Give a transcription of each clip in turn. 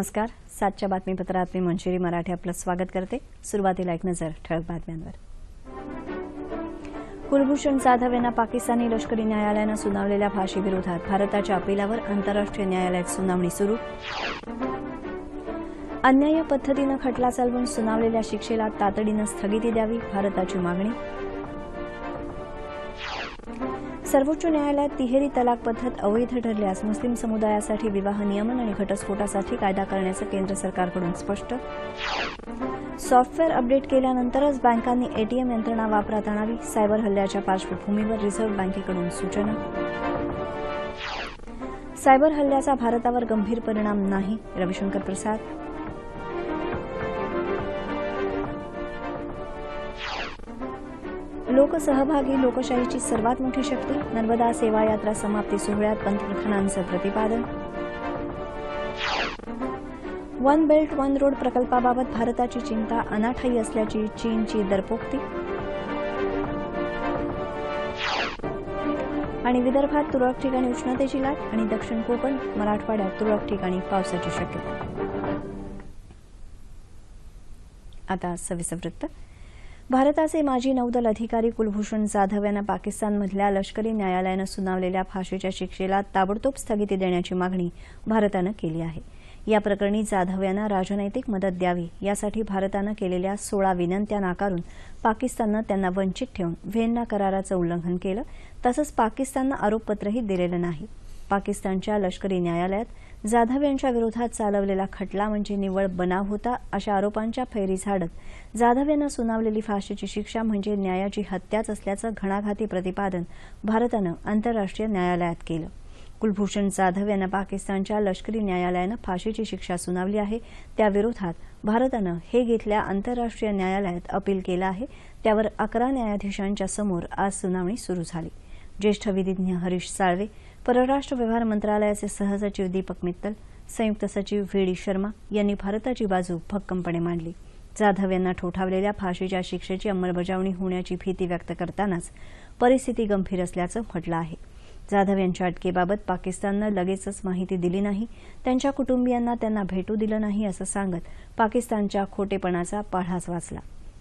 नमस्कार. सातच्या बातमीपत्रात मी मंजिरी मराठे आपलं स्वागत करते. सुरुवातीला एक नजर ठळक बातम्यांवर. कुलभूषण जाधव यांना पाकिस्तानी लष्करी न्यायालयानं सुनावलेल्या फाशीविरोधात भारताच्या अपिलावर आंतरराष्ट्रीय न्यायालयात सुनावणी सुरू. अन्याय पद्धतीनं खटला चालवून सुनावलेल्या शिक्षेला तातडीनं स्थगिती द्यावी भारताची मागणी. सर्वोच्च न्यायालयात तिहेरी तलाक पद्धत अवैध ठरल्यास मुस्लिम समुदायासाठी विवाह नियमन आणि घटस्फोटासाठी कायदा करण्याचं केंद्र सरकारकडून स्पष्ट. सॉफ्टवेअर अपडेट केल्यानंतरच बँकांनी एटीएम यंत्रणा वापरात आणावी सायबर हल्ल्याच्या पार्श्वभूमीवर रिझर्व्ह बँकेकडून सूचना. सायबर हल्ल्याचा भारतावर गंभीर परिणाम नाही रविशंकर प्रसाद. लोकसहभागी लोकशाहीची सर्वात मोठी शक्ती नर्मदा सेवा यात्रा समाप्ती सोहळ्यात पंतप्रधानांचं प्रतिपादन. वन बेल्ट वन रोड प्रकल्पाबाबत भारताची चिंता अनाठायी असल्याची चीनची दरपोक्ती. आणि विदर्भात तुरळक ठिकाणी उष्णतेची लाट आणि दक्षिण कोकण मराठवाड्यात तुरळक ठिकाणी पावसाची शक्यता. आता सविस्तर वृत्त. भारताचे माजी नौदल अधिकारी कुलभूषण जाधव यांना पाकिस्तानमधल्या लष्करी न्यायालयानं सुनावलेल्या फाशीच्या शिक्षेला ताबडतोब स्थगिती देण्याची मागणी भारतानं केली आहे. या प्रकरणी जाधव यांना राजनैतिक मदत द्यावी यासाठी भारतानं केलेल्या सोळा विनंत्या नाकारून पाकिस्ताननं त्यांना वंचित ठेवून व्हिएन्ना कराराचं उल्लंघन केलं तसंच पाकिस्ताननं आरोपपत्रही दिलेलं नाही. पाकिस्तानच्या लष्करी न्यायालयात जाधव यांच्या विरोधात चालवलेला खटला म्हणजे निव्वळ बनाव होता अशा आरोपांच्या फैरी झाडत जाधव यांना सुनावलेली फाशीची शिक्षा म्हणजे न्यायाची हत्याच असल्याचं घणाघाती प्रतिपादन भारतानं आंतरराष्ट्रीय न्यायालयात केलं. कुलभूषण जाधव यांना पाकिस्तानच्या लष्करी न्यायालयानं फाशीची शिक्षा सुनावली आहे. त्याविरोधात भारतानं हे घेतल्या आंतरराष्ट्रीय न्यायालयात अपील केलं आहे. त्यावर अकरा न्यायाधीशांच्या समोर आज सुनावणी सुरू झाली. ज्येष्ठ विधिज्ञ हरीश साळवे परराष्ट्र व्यवहार मंत्रालयाचे सहसचिव दीपक मित्तल संयुक्त सचिव व्ही डी शर्मा यांनी भारताची बाजू भक्कमपणे मांडली. जाधव यांना ठोठावलेल्या फाशीच्या शिक्षेची अंमलबजावणी होण्याची भीती व्यक्त करतानाच परिस्थिती गंभीर असल्याचं म्हटलं आहे. जाधव यांच्या अटकेबाबत पाकिस्ताननं लगेचच माहिती दिली नाही. त्यांच्या कुटुंबियांना त्यांना भेटू दिलं नाही असं सांगत पाकिस्तानच्या खोटेपणाचा पाढाच वाचला.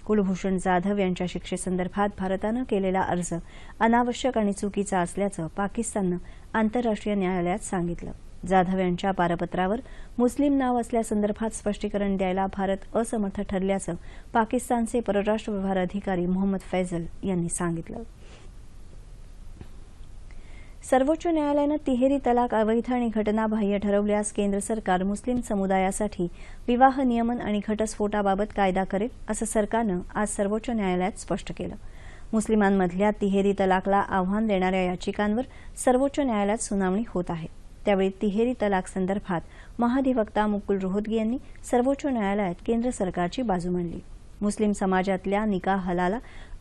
कुलभूषण जाधव यांच्या शिक्षेसंदर्भात भारतानं केलेला अर्ज अनावश्यक आणि चुकीचा असल्याचं पाकिस्ताननं आंतरराष्ट्रीय न्यायालयात सांगितलं. जाधव यांच्या पारपत्रावर मुस्लिम नाव असल्यासंदर्भात स्पष्टीकरण द्यायला भारत असमर्थ ठरल्याचं पाकिस्तानचे परराष्ट्र व्यवहार अधिकारी मोहम्मद फैजल यांनी सांगितलं. सर्वोच्च न्यायालयानं तिहेरी तलाक अवैध आणि घटनाबाह्य ठरवल्यास केंद्र सरकार मुस्लिम समुदायासाठी विवाह नियमन आणि घटस्फोटाबाबत कायदा करेल असं सरकारनं आज सर्वोच्च न्यायालयात स्पष्ट केलं. मुस्लिमांमधल्या तिहेरी तलाकला आव्हान देणाऱ्या याचिकांवर सर्वोच्च न्यायालयात सुनावणी होत आहे. त्यावेळी तिहेरी तलाक संदर्भात महाधिवक्ता मुकुल रोहतगी यांनी सर्वोच्च न्यायालयात केंद्र सरकारची बाजू मांडली. मुस्लिम समाजातल्या निकाह हलाला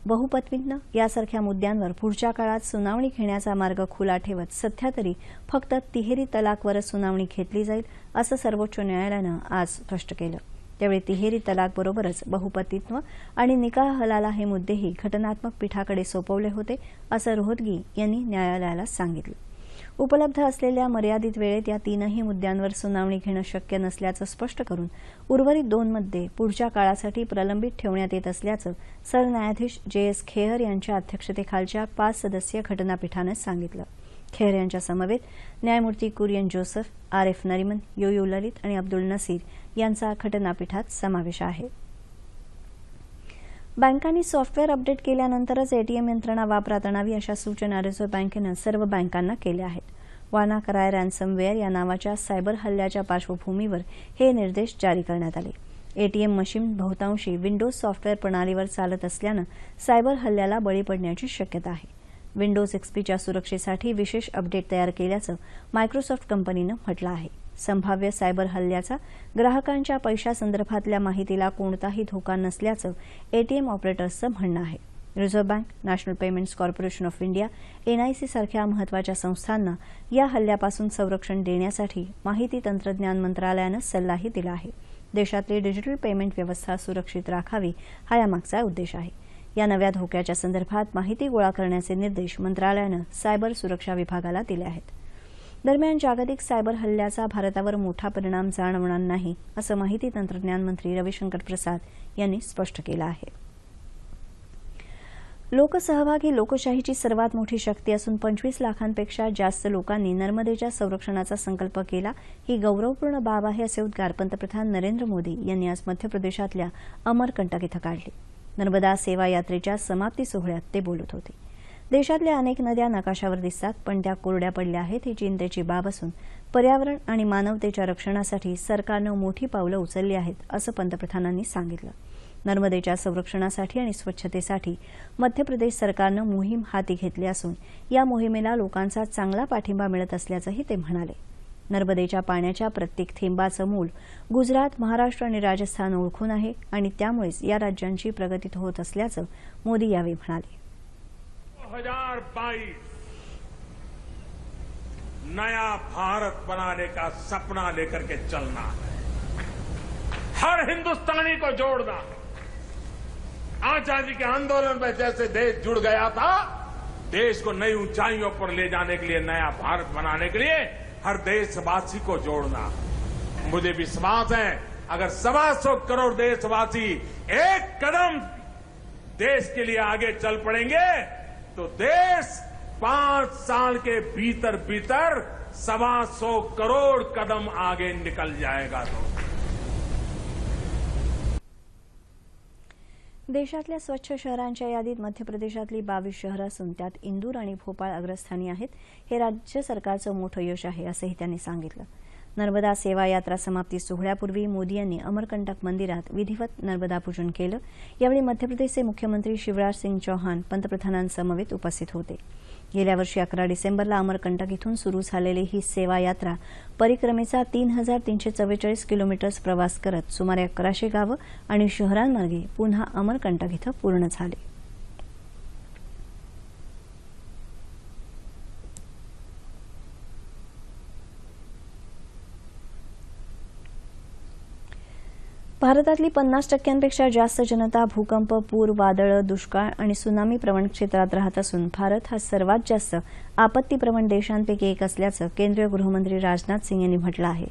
बहुपत्नीनं यासारख्या मुद्द्यांवर पुढच्या काळात सुनावणी घेण्याचा मार्ग खुला ठेवत सध्या तरी फक्त तिहेरी तलाकवरच सुनावणी घेतली जाईल असं सर्वोच्च न्यायालयानं आज स्पष्ट केलं. त्यावेळी तिहेरी तलाकबरोबरच बहुपतित्व आणि निकाह हलाला हे मुद्देही घटनात्मक पीठाकडे सोपवले होते असं रोहतगी यांनी न्यायालयाला सांगितलं. उपलब्ध असलेल्या मर्यादित वेळेत या तीनही मुद्द्यांवर सुनावणी घेणं शक्य नसल्याचं स्पष्ट करून उर्वरित दोन मुद्दे पुढच्या काळासाठी प्रलंबित ठेवण्यात येत असल्याचं सरन्यायाधीश जे एस खेहर यांच्या अध्यक्षतेखालच्या पाच सदस्यीय घटनापीठानं सांगितलं. खेहर यांच्या समवेत न्यायमूर्ती Kurian Joseph R F Nariman U Lalit आणि अब्दुल नसीर यांचा घटनापीठात समावेश आहे. बँकांनी सॉफ्टवेअर अपडेट केल्यानंतरच एटीएम यंत्रणा वापरात आणावी अशा सूचना रिझर्व्ह बँकेनं सर्व बँकांना केल्या आहेत. वाना कराय रॅन्समवेअर या नावाच्या सायबर हल्ल्याच्या पार्श्वभूमीवर हे निर्देश जारी करण्यात आले. एटीएम मशीन बहुतांशी विंडोज सॉफ्टवेअर प्रणालीवर चालत असल्यानं सायबर हल्ल्याला बळी पडण्याची शक्यता आहे. विंडोज एक्सपीच्या सुरक्षेसाठी विशेष अपडेट तयार केल्याचं मायक्रोसॉफ्ट कंपनीनं म्हटलं आहे. संभाव्य सायबर हल्ल्याचा ग्राहकांच्या पैशासंदर्भातल्या माहितीला कोणताही धोका नसल्याचं एटीएम ऑपरेटर्सचं म्हणणं आहे. Reserve Bank National Payments Corporation of India NIC सारख्या महत्त्वाच्या संस्थांना या हल्ल्यापासून संरक्षण देण्यासाठी माहिती तंत्रज्ञान मंत्रालयानं सल्लाही दिला आहे. देशातली डिजिटल पेमेंट व्यवस्था सुरक्षित राखावी हा यामागचा उद्देश आहे. या नव्या धोक्याच्या संदर्भात माहिती गोळा करण्याचे निर्देश मंत्रालयानं सायबर सुरक्षा विभागाला दिले आहेत. दरम्यान जागतिक सायबर हल्ल्याचा भारतावर मोठा परिणाम जाणवणार नाही असं माहिती तंत्रज्ञान मंत्री रविशंकर प्रसाद यांनी स्पष्ट केलं आहे. लोकसहभाग ही लोकशाहीची सर्वात मोठी शक्ती असून पंचवीस लाखांपेक्षा जास्त लोकांनी नर्मदेच्या संरक्षणाचा संकल्प केला ही गौरवपूर्ण बाब आहे असे उद्गार पंतप्रधान नरेंद्र मोदी यांनी आज मध्य प्रदेशातल्या अमरकंटक इथं काढले. नर्मदा सेवा यात्रेच्या समाप्ती सोहळ्यात ते बोलत होते. देशातल्या अनेक नद्या नकाशावर दिसतात पण त्या कोरड्या पडल्या आहेत. ही चिंतेची बाब असून पर्यावरण आणि मानवतेच्या रक्षणासाठी सरकारनं मोठी पावलं उचलली आहेत असं पंतप्रधानांनी सांगितलं. नर्मदेच्या संरक्षणासाठी आणि स्वच्छतेसाठी मध्य प्रदेश सरकारनं मोहीम हाती घेतली असून या मोहिमेला लोकांचा चांगला पाठिंबा मिळत असल्याचंही ते म्हणाले. नर्मदेच्या पाण्याच्या प्रत्येक थेंबाचं मूल गुजरात महाराष्ट्र आणि राजस्थान ओळखून आहे आणि त्यामुळेच या राज्यांची प्रगतीत होत असल्याचं मोदी यावेळी म्हणाले. 2022, नया भारत बनाने का सपना लेकर के चलना है। हर हिंदुस्तानी को जोड़ना है। आज़ादी के आंदोलन में जैसे देश जुड़ गया था, देश को नई ऊंचाइयों पर ले जाने के लिए, नया भारत बनाने के लिए हर देशवासी को जोड़ना मुझे विश्वास है, अगर सवा सौ करोड़ देशवासी एक कदम देश के लिए आगे चल पड़ेंगे तो देश पांच साल के भीतर भीतर सवा सौ करोड़ कदम आगे निकल जाएगा दोस्तों देशातल्या स्वच्छ शहरांच्या यादीत मध्य प्रदेशातली बावीस शहरं असून त्यात इंदूर आणि भोपाळ अग्रस्थानी आहेत. हे राज्य सरकारचं मोठं यश आहे असंही त्यांनी सांगितलं. नर्मदा सेवा यात्रा समाप्ती सोहळ्यापूर्वी मोदी यांनी अमरकंटक मंदिरात विधिवत नर्मदा पूजन केलं. यावेळी मध्य प्रदेशचे मुख्यमंत्री शिवराज सिंग चौहान पंतप्रधानांसमवेत उपस्थित होते. गेल्या वर्षी अकरा डिसेंबरला अमरकंटक इथून सुरू झालेली ही सेवा यात्रा परिक्रमेचा तीन हजार तीनशे चव्वेचाळीस किलोमीटर्स प्रवास करत सुमारे अकराशे गावं आणि शहरांमार्गे पुन्हा अमरकंटक इथं पूर्ण झाली. भारतातली पन्नास टक्क्यांपेक्षा जास्त जनता भूकंप पूर वादळं दुष्काळ आणि सुनामी प्रवण क्षेत्रात राहत असून भारत हा सर्वात जास्त आपत्तीप्रवण देशांपैकी एक असल्याचं केंद्रीय गृहमंत्री राजनाथ सिंग यांनी म्हटलं आहे.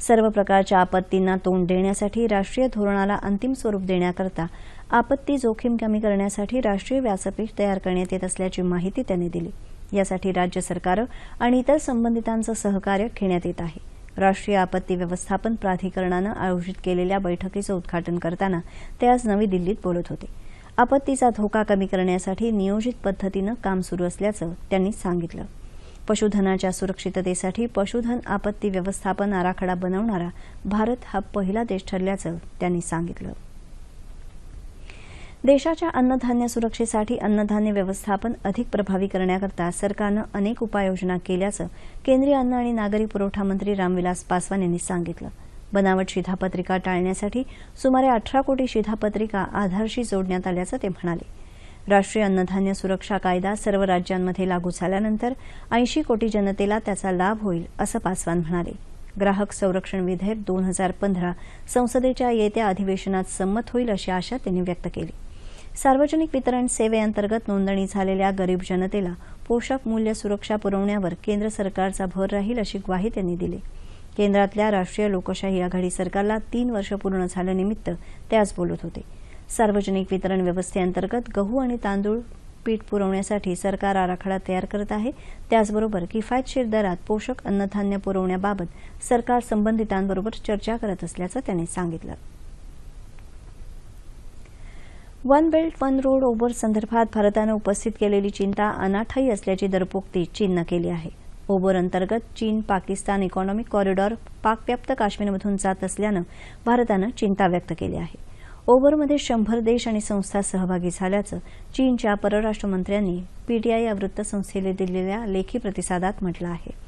सर्व प्रकारच्या आपत्तींना तोंड देण्यासाठी राष्ट्रीय धोरणाला अंतिम स्वरूप देण्याकरता आपत्ती जोखीम कमी करण्यासाठी राष्ट्रीय व्यासपीठ तयार करण्यात येत असल्याची माहिती त्यांनी दिली. यासाठी राज्य सरकारं आणि इतर संबंधितांचं सहकार्य घेण्यात येत आहे. राष्ट्रीय आपत्ती व्यवस्थापन प्राधिकरणानं आयोजित केलेल्या बैठकीचं उद्घाटन करताना ते आज नवी दिल्लीत बोलत होते. आपत्तीचा धोका कमी करण्यासाठी नियोजित पद्धतीनं काम सुरू असल्याचं त्यांनी सांगितलं. पशुधनाच्या सुरक्षिततेसाठी पशुधन आपत्ती व्यवस्थापन आराखडा बनवणारा भारत हा पहिला देश ठरल्याचं त्यांनी सांगितलं. देशाच्या अन्नधान्य सुरक्षेसाठी अन्नधान्य व्यवस्थापन अधिक प्रभावी करण्याकरता सरकारनं अनेक उपाययोजना केल्याचं केंद्रीय अन्न आणि नागरी पुरवठा मंत्री रामविलास पासवान यांनी सांगितलं. बनावट शिधापत्रिका टाळण्यासाठी सुमारे अठरा कोटी शिधापत्रिका आधारशी जोडण्यात आल्याचं ते म्हणाले. राष्ट्रीय अन्नधान्य सुरक्षा कायदा सर्व राज्यांमध्ये लागू झाल्यानंतर ऐंशी कोटी जनतेला त्याचा लाभ होईल असं पासवान म्हणाले. ग्राहक संरक्षण विधेयक दोन हजार पंधरा संसदेच्या येत्या अधिवेशनात संमत होईल अशी आशा त्यांनी व्यक्त केली. सार्वजनिक वितरण सेवेअंतर्गत नोंदणी झालेल्या गरीब जनतेला पोषक मूल्य सुरक्षा पुरवण्यावर केंद्र सरकारचा भर राहील अशी ग्वाही त्यांनी दिली. केंद्रातल्या राष्ट्रीय लोकशाही आघाडी सरकारला तीन वर्ष पूर्ण झाल्यानिमित्त ते आज बोलत होते. सार्वजनिक वितरण व्यवस्थेअंतर्गत गहू आणि तांदूळ पीठ पुरवण्यासाठी सरकार आराखडा तयार करत आहे. त्याचबरोबर किफायतशीर दरात पोषक अन्नधान्य पुरवण्याबाबत सरकार संबंधितांबरोबर चर्चा करत असल्याचं त्यांनी सांगितलं. One belt one road OBOR संदर्भात भारतानं उपस्थित केलेली चिंता अनाठायी असल्याची दरपोक्ती चीननं केली आहे. ओबर अंतर्गत चीन पाकिस्तान इकॉनॉमिक कॉरिडॉर पाकव्याप्त काश्मीरमधून जात असल्यानं भारतानं चिंता व्यक्त केली आहे. ओबरमध्ये शंभर देश आणि संस्था सहभागी झाल्याचं चीनच्या परराष्ट्र मंत्र्यांनी पीटीआय या वृत्तसंस्थेला दिलेल्या लेखी प्रतिसादात म्हटलं आहे.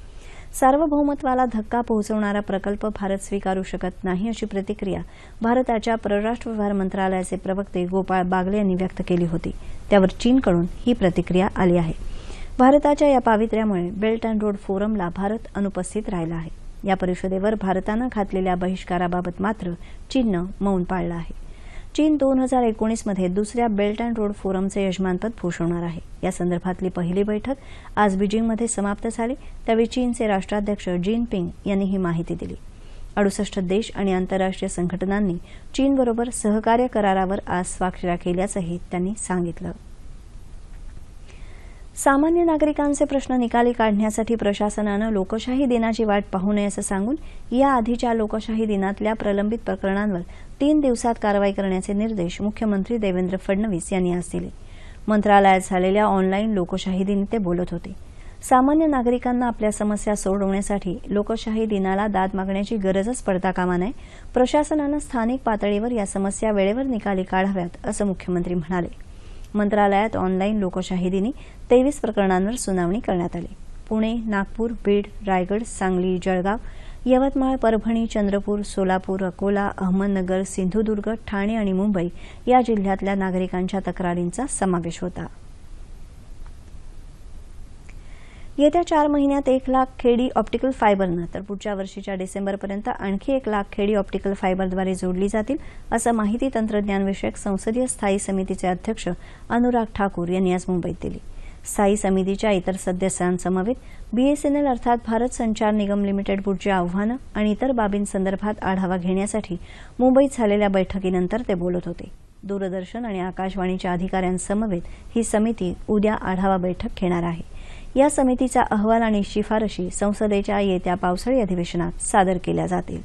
सार्वभौमत्वाला धक्का पोहोचवणारा प्रकल्प भारत स्वीकारू शकत नाही अशी प्रतिक्रिया भारताच्या परराष्ट्र व्यवहार मंत्रालयाचे प्रवक्ते गोपाळ बागले यांनी व्यक्त केली होती. त्यावर चीनकडून ही प्रतिक्रिया आली आहे. भारताच्या या पावित्र्यामुळे बेल्ट अँड रोड फोरमला भारत अनुपस्थित राहिला आहे. या परिषदेवर भारतानं घातलेल्या बहिष्काराबाबत मात्र चीननं मौन पाळलं आहे. चीन दोन हजार एकोणीसमध्ये दुसऱ्या बेल्ट अँड रोड फोरमचे यजमानपद भूषवणार आहे. या संदर्भातली पहिली बैठक आज बीजिंगमध्ये समाप्त झाली. त्यावेळी चीनचे राष्ट्राध्यक्ष जिनपिंग यांनी ही माहिती दिली. अडुसष्ट देश आणि आंतरराष्ट्रीय संघटनांनी चीनबरोबर सहकार्य करारावर आज स्वाक्षऱ्या केल्याचंही त्यांनी सांगितलं. सामान्य नागरिकांचे प्रश्न निकाली काढण्यासाठी प्रशासनानं लोकशाही दिनाची वाट पाहू नये असं सांगून या आधीच्या लोकशाही दिनातल्या प्रलंबित प्रकरणांवर तीन दिवसात कारवाई करण्याचे निर्देश मुख्यमंत्री देवेंद्र फडणवीस यांनी आज दिले. मंत्रालयात झालेल्या ऑनलाईन लोकशाही दिनी ते बोलत होते. सामान्य नागरिकांना आपल्या समस्या सोडवण्यासाठी लोकशाही दिनाला दाद मागण्याची गरजच पडता कामा नये. प्रशासनानं स्थानिक पातळीवर या समस्या वेळेवर निकाली काढाव्यात असं मुख्यमंत्री म्हणाले. मंत्रालयात ऑनलाईन लोकशाही दिनी तेवीस प्रकरणांवर सुनावणी करण्यात आली. पुणे नागपूर बीड रायगड सांगली जळगाव यवतमाळ परभणी चंद्रपूर सोलापूर अकोला अहमदनगर सिंधुदुर्ग ठाणे आणि मुंबई या जिल्ह्यातल्या नागरिकांच्या तक्रारींचा समावेश होता. येत्या चार महिन्यात एक लाख खेडी ऑप्टिकल फायबरनं तर पुढच्या वर्षीच्या डिसेंबरपर्यंत आणखी एक लाख खेडी ऑप्टिकल फायबरद्वारे जोडली जातील असं माहिती तंत्रज्ञानविषयक संसदीय स्थायी समितीचे अध्यक्ष अनुराग ठाकूर यांनी आज मुंबईत दिली. स्थायी समितीच्या इतर सदस्यांसमवेत बीएसएनएल अर्थात भारत संचार निगम लिमिटेड बोर्डची आव्हानं आणि इतर बाबींसंदर्भात आढावा घेण्यासाठी मुंबईत झालेल्या बैठकीनंतर ते बोलत होते. दूरदर्शन आणि आकाशवाणीच्या अधिकाऱ्यांसमवेत ही समिती उद्या आढावा बैठक घेणार आहे. या समितीचा अहवाल आणि शिफारशी संसदेच्या येत्या पावसाळी अधिवेशनात सादर केल्या जातील.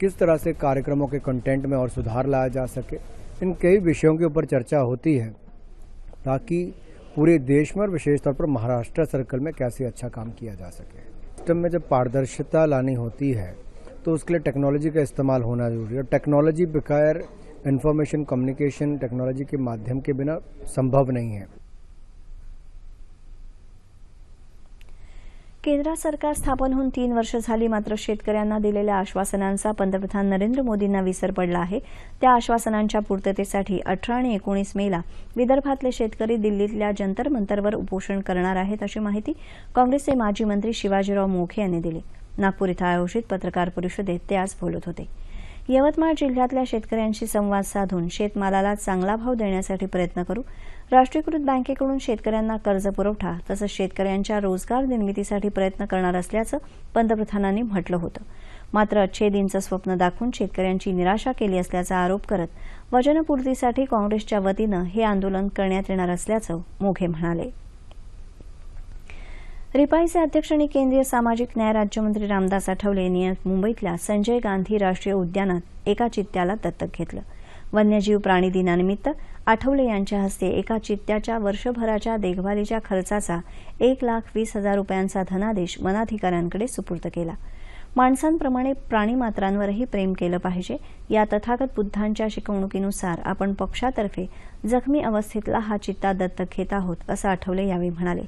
किस तरह से कार्यक्रमों के कंटेंट में और सुधार लाया जा सके? इन कई विषयों के ऊपर चर्चा होती है, ताकि पूरे देश में और विशेष तौर पर महाराष्ट्र सर्कल में कैसे अच्छा काम किया जा सके। सिस्टम में जब पारदर्शिता लानी होती है तो उसके लिए टेक्नोलॉजी का इस्तेमाल होना ज़रूरी है। टेक्नोलॉजी बगैर इन्फॉर्मेशन कम्युनिकेशन टेक्नोलॉजी के माध्यम के बिना संभव नहीं है। केंद्रात सरकार स्थापन होऊन तीन वर्ष झाली मात्र शेतकऱ्यांना दिलेल्या आश्वासनांचा पंतप्रधान नरेंद्र मोदींना विसर पडला आहे. त्या आश्वासनांच्या पूर्ततेसाठी अठरा आणि एकोणीस मेला विदर्भातले शेतकरी दिल्लीतल्या जंतर मंतरवर उपोषण करणार आहेत अशी माहिती काँग्रेसचे माजी मंत्री शिवाजीराव मोखे यांनी दिली. नागपूर इथं आयोजित पत्रकार परिषदेत ते आज बोलत होते. यवतमाळ जिल्ह्यातल्या शेतकऱ्यांशी संवाद साधून शेतमालाला चांगला भाव देण्यासाठी प्रयत्न करू राष्ट्रीयकृत बँकेकडून शेतकऱ्यांना कर्ज पुरवठा तसंच शेतकऱ्यांच्या रोजगार निर्मितीसाठी प्रयत्न करणार असल्याचं पंतप्रधानांनी म्हटलं होतं. मात्र अच्छेदींचं स्वप्न दाखवून शेतकऱ्यांची निराशा केली असल्याचा आरोप करत वचनपूर्तीसाठी काँग्रेसच्या वतीनं हे आंदोलन करण्यात येणार असल्याचं मोघे म्हणाले. रिपाईचे अध्यक्ष आणि केंद्रीय सामाजिक न्याय राज्यमंत्री रामदास आठवले यांनी मुंबईतल्या संजय गांधी राष्ट्रीय उद्यानात एका चित्त्याला दत्तक घेतलं. वन्यजीव प्राणी दिनानिमित्त आठवले यांच्या हस्ते एका चित्त्याच्या वर्षभराच्या देखभालीच्या खर्चाचा एक लाख वीस हजार रुपयांचा धनादेश वनाधिकाऱ्यांकडे सुपूर्द केला. माणसांप्रमाणे प्राणीमात्रांवरही प्रेम केलं पाहिजे. या तथागत बुद्धांच्या शिकवणुकीनुसार आपण पक्षातर्फे जखमी अवस्थेतला हा चित्ता दत्तक घेत आहोत असं आठवले यावेळी म्हणाले.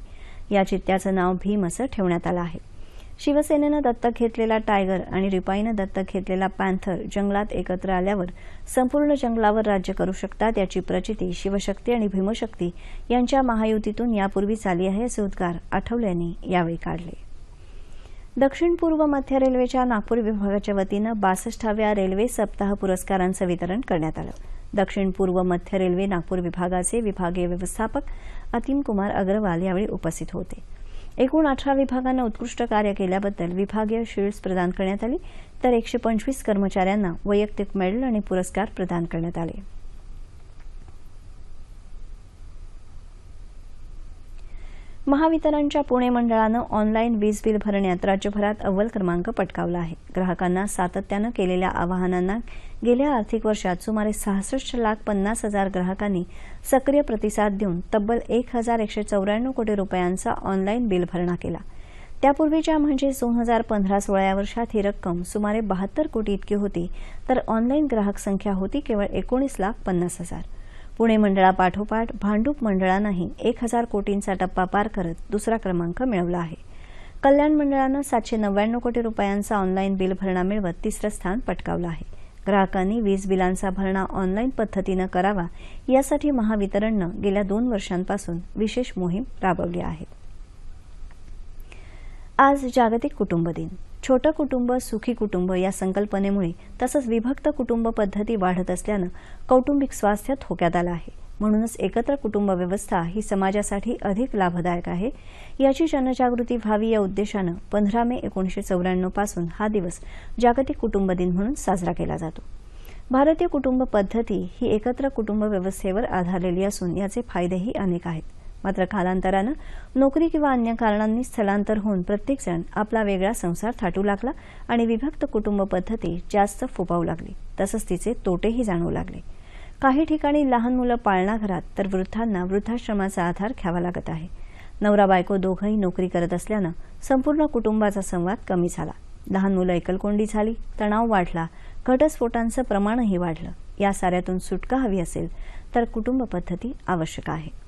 या चित्त्याचं नाव भीम असं ठेवण्यात आलं आहे. शिवसेनेनं दत्तक घेतलेला टायगर आणि रिपाईनं दत्तक घेतलेला पॅन्थर जंगलात एकत्र आल्यावर संपूर्ण जंगलावर राज्य करू शकतात याची प्रचिती शिवशक्ती आणि भीमशक्ती यांच्या महायुतीतून यापूर्वीच आली आहे असे उद्गार आठवले यांनी यावेळी काढले. दक्षिण पूर्व मध्य रेल्वेच्या नागपूर विभागाच्या वतीनं बासष्टाव्या रेल्वे सप्ताह पुरस्कारांचं वितरण करण्यात आलं. दक्षिण पूर्व मध्य रेल्वे नागपूर विभागाचे विभागीय व्यवस्थापक अतिम कुमार अग्रवाल यावेळी उपस्थित होते. एकूण अठरा विभागांना उत्कृष्ट कार्य केल्याबद्दल विभागीय शील्ड्स प्रदान करण्यात आली तर एकशे पंचवीस कर्मचाऱ्यांना वैयक्तिक मेडल आणि पुरस्कार प्रदान करण्यात आले. महावितरणच्या पुणे मंडळानं ऑनलाईन वीज बिल भरण्यात राज्यभरात अव्वल क्रमांक पटकावला आहे. ग्राहकांना सातत्यानं केलेल्या आवाहनांना गेल्या आर्थिक वर्षात सुमारे सहासष्ट लाख पन्नास हजार ग्राहकांनी सक्रिय प्रतिसाद देऊन तब्बल एक हजार एकशे चौऱ्याण्णव कोटी रुपयांचा ऑनलाईन बिल भरणा केला. त्यापूर्वीच्या म्हणजे दोन हजार पंधरा सोळा या वर्षात ही रक्कम सुमारे बहात्तर कोटी इतकी होती तर ऑनलाईन ग्राहक संख्या होती केवळ एकोणीस लाख पन्नास हजार. पुणे मंडळापाठोपाठ भांडूप मंडळानंही एक हजार कोटींचा टप्पा पार करत दुसरा क्रमांक मिळवला आहे. कल्याण मंडळानं सातशे नव्याण्णव कोटी रुपयांचा ऑनलाईन बिल भरणा मिळवत तिसरं स्थान पटकावलं आहे. ग्राहकांनी वीज बिलांचा भरणा ऑनलाईन पद्धतीनं करावा यासाठी महावितरणनं गेल्या दोन वर्षांपासून विशेष मोहीम राबवली आहे. आज जागतिक कुटुंब दिन. छोटं कुटुंब सुखी कुटुंब या संकल्पनेमुळे तसंच विभक्त कुटुंब पद्धती वाढत असल्यानं कौटुंबिक स्वास्थ्य धोक्यात आलं आहे. म्हणूनच एकत्र कुटुंब व्यवस्था ही समाजासाठी अधिक लाभदायक आहे. याची जनजागृती व्हावी या उद्देशानं पंधरा मे एकोणीसशे चौऱ्याण्णवपासून हा दिवस जागतिक कुटुंब दिन म्हणून साजरा केला जातो. भारतीय कुटुंब पद्धती ही एकत्र कुटुंब व्यवस्थेवर आधारलेली असून याचे फायदेही अनेक आहेत. मात्र कालांतरानं नोकरी किंवा अन्य कारणांनी स्थलांतर होऊन प्रत्येकजण आपला वेगळा संसार थाटू लागला आणि विभक्त कुटुंब पद्धती जास्त फोपावू लागली. तसंच तिचे तोटेही जाणवू लागले. काही ठिकाणी लहान मुलं पाळणा घरात तर वृद्धांना वृद्धाश्रमाचा आधार घ्यावा लागत आहे. नवरा बायको दोघंही नोकरी करत असल्यानं संपूर्ण कुटुंबाचा संवाद कमी झाला. लहान मुलं एकलकोंडी झाली तणाव वाढला घटस्फोटांचं प्रमाणही वाढलं. या साऱ्यातून सुटका हवी असेल तर कुटुंब पद्धती आवश्यक आहे.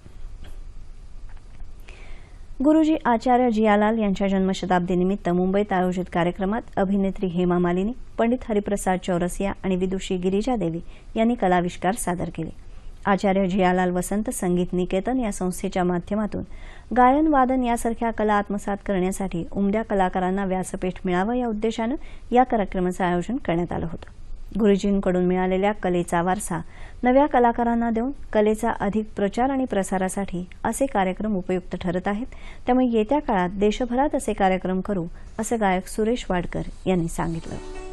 गुरुजी आचार्य जियालाल यांच्या जन्मशताब्दीनिमित्त मुंबईत आयोजित कार्यक्रमात अभिनेत्री हेमा मालिनी पंडित हरिप्रसाद चौरसिया आणि विदुषी गिरिजा देवी यांनी कलाविष्कार सादर केले. आचार्य जियालाल वसंत संगीत निकेतन या संस्थेच्या माध्यमातून गायन वादन यासारख्या कला आत्मसात करण्यासाठी उमद्या कलाकारांना व्यासपीठ मिळावं या उद्देशानं या कार्यक्रमाचं आयोजन करण्यात आलं होतं. गुरुजींकडून मिळालेल्या कलेचा वारसा नव्या कलाकारांना देऊन कलेचा अधिक प्रचार आणि प्रसारासाठी असे कार्यक्रम उपयुक्त ठरत आहेत. त्यामुळे येत्या काळात देशभरात असे कार्यक्रम करू असं गायक सुरेश वाडकर यांनी सांगितलं.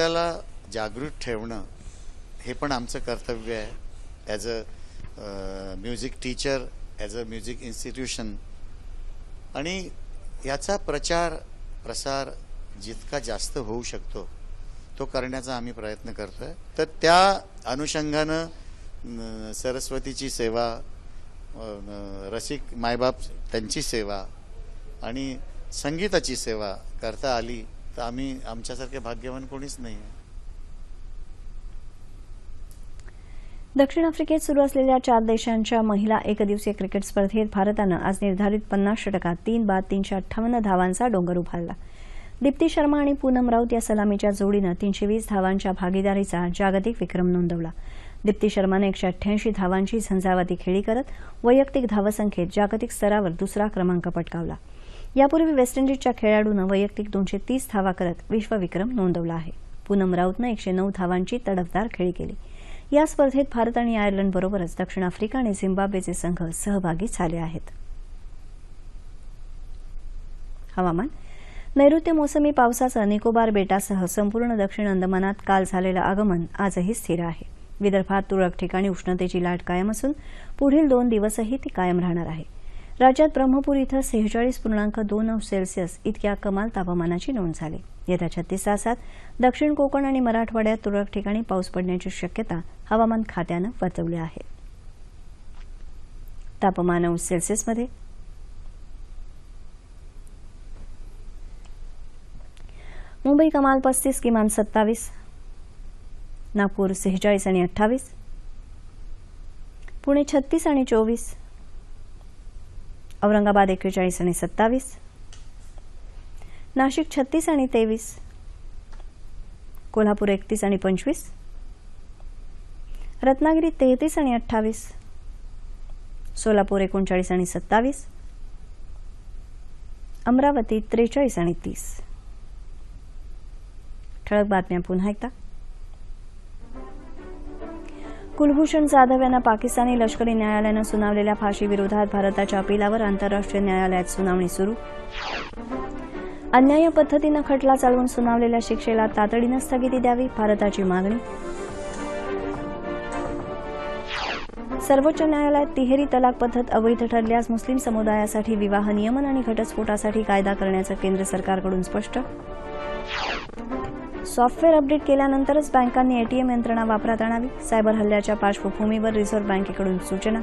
संगीताला जागृत ठेवणं हे पण आमचं कर्तव्य आहे. As a music teacher as a music institution आणि याचा प्रचार प्रसार जितका जास्त होऊ शकतो तो करण्याचा आम्ही प्रयत्न करतो आहे तर त्या अनुषंगानं सरस्वतीची सेवा रसिक मायबाप त्यांची सेवा आणि संगीताची सेवा करता आली. तर आम्ही आमच्यासारखे भाग्यवान कोणीच नाही आहे दक्षिण आफ्रिकेत सुरू असलेल्या चार देशांच्या महिला एकदिवसीय क्रिकेट स्पर्धेत भारतानं आज निर्धारित पन्नास षटकात तीन बाद तीनशे अठ्ठावन्न धावांचा डोंगर उभारला. दीप्ती शर्मा आणि पूनम राऊत या सलामीच्या जोडीनं तीनशे वीस धावांच्या भागीदारीचा जागतिक विक्रम नोंदवला. दीप्ती शर्माने एकशे अठ्ठ्याऐंशी धावांची झंझावाती खेळी करत वैयक्तिक धावसंख्येत जागतिक स्तरावर दुसरा क्रमांक पटकावला. यापूर्वी वेस्ट इंडिजच्या खेळाडूनं वैयक्तिक दोनशे तीस धावा करत विश्वविक्रम नोंदवला आहे. पूनम राऊतनं एकशे नऊ धावांची तडफदार खेळी केली. या स्पर्धेत भारत आणि आयर्लंडबरोबरच दक्षिण आफ्रिका आणि झिम्बाब्वेचे संघ सहभागी झाले आहेत. हवामान. नैऋत्य मोसमी पावसाचं निकोबार बेटासह संपूर्ण दक्षिण अंदमानात काल झालेलं आगमन आजही स्थिर आहे. विदर्भात तुरळक ठिकाणी उष्णतेची लाट कायम असून पुढील दोन दिवसही ती कायम राहणार आहे. राज्यात ब्रह्मपूर इथं सेहेचाळीस पूर्णांक दोन अंश सेल्सिअस इतक्या कमाल तापमानाची नोंद झाली. येत्या छत्तीस तासात दक्षिण कोकण आणि मराठवाड्यात तुरळक ठिकाणी पाऊस पडण्याची शक्यता हवामान खात्यानं वर्तवली आहे. तापमान अंश सेल्सिअसमध्ये मुंबई कमाल पस्तीस किमान सत्तावीस नागपूर सेहेचाळीस आणि अठ्ठावीस पुणे छत्तीस आणि चोवीस औरंगाबाद एक्केचाळीस आणि सत्तावीस. नाशिक छत्तीस आणि तेवीस. कोल्हापूर एकतीस आणि पंचवीस. रत्नागिरी तेहतीस आणि अठ्ठावीस. सोलापूर एकोणचाळीस आणि सत्तावीस. अमरावती त्रेचाळीस आणि तीस. ठळक बातम्या पुन्हा एकदा. कुलभूषण जाधव यांना पाकिस्तानी लष्करी न्यायालयानं सुनावलेल्या फाशीविरोधात भारताच्या अपिलावर आंतरराष्ट्रीय न्यायालयात सुनावणी सुरू. अन्याय पद्धतीनं खटला चालवून सुनावलेल्या शिक्षेला तातडीनं स्थगिती द्यावी भारताची मागणी. सर्वोच्च न्यायालयात तिहेरी तलाक पद्धत अवैध ठरल्यास मुस्लिम समुदायासाठी विवाह नियमन आणि घटस्फोटासाठी कायदा करण्याचं केंद्र सरकारकडून स्पष्ट. सॉफ्टवेअर अपडेट केल्यानंतरच बँकांनी एटीएम यंत्रणा वापरात आणावी. सायबर हल्ल्याच्या पार्श्वभूमीवर रिझर्व्ह बँकेकडून सूचना.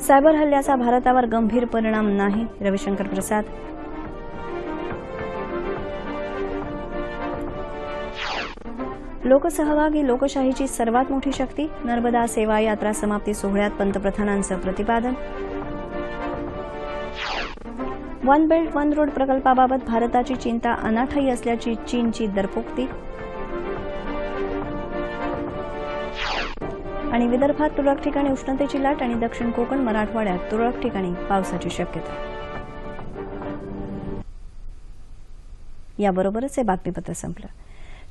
सायबर हल्ल्याचा भारतावर गंभीर परिणाम नाही रविशंकर प्रसाद. लोकसहभागी लोकशाहीची सर्वात मोठी शक्ती नर्मदा सेवा यात्रा समाप्ती सोहळ्यात पंतप्रधानांचं प्रतिपादन. वन बेल्ट वन रोड प्रकल्पाबाबत भारताची चिंता अनाठायी असल्याची चीनची दरपोक्ती. आणि विदर्भात तुरळक ठिकाणी उष्णतेची लाट आणि दक्षिण कोकण मराठवाड्यात तुरळक ठिकाणी पावसाची शक्यता. याबरोबरच हे बातमीपत्र संपलं.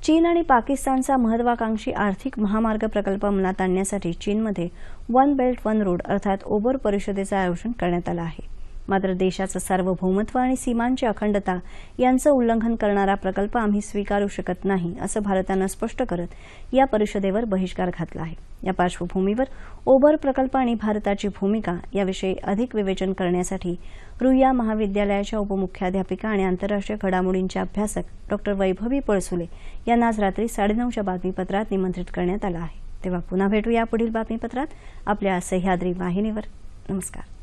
चीन आणि पाकिस्तानचा महत्वाकांक्षी आर्थिक महामार्ग प्रकल्प अंमलात आणण्यासाठी चीनमध्ये वन बेल्ट वन रोड अर्थात ओबर परिषदेचं आयोजन करण्यात आलं आहे. मात्र देशाचं सार्वभौमत्व आणि सीमांची अखंडता यांचं उल्लंघन करणारा प्रकल्प आम्ही स्वीकारू शकत नाही असं भारतानं स्पष्ट करत या परिषदेवर बहिष्कार घातला आहे. या पार्श्वभूमीवर ओबर प्रकल्प आणि भारताची भूमिका याविषयी अधिक विवेचन करण्यासाठी रुईया महाविद्यालयाच्या उपमुख्याध्यापिका आणि आंतरराष्ट्रीय घडामोडींचे अभ्यासक डॉक्टर वैभवी पळसुले यांना आज रात्री साडेनऊच्या बातमीपत्रात निमंत्रित करण्यात आलं आहे. तेव्हा पुन्हा भेटू या पुढील बातमीपत्रात आपल्या सह्याद्री वाहिनीवर. नमस्कार.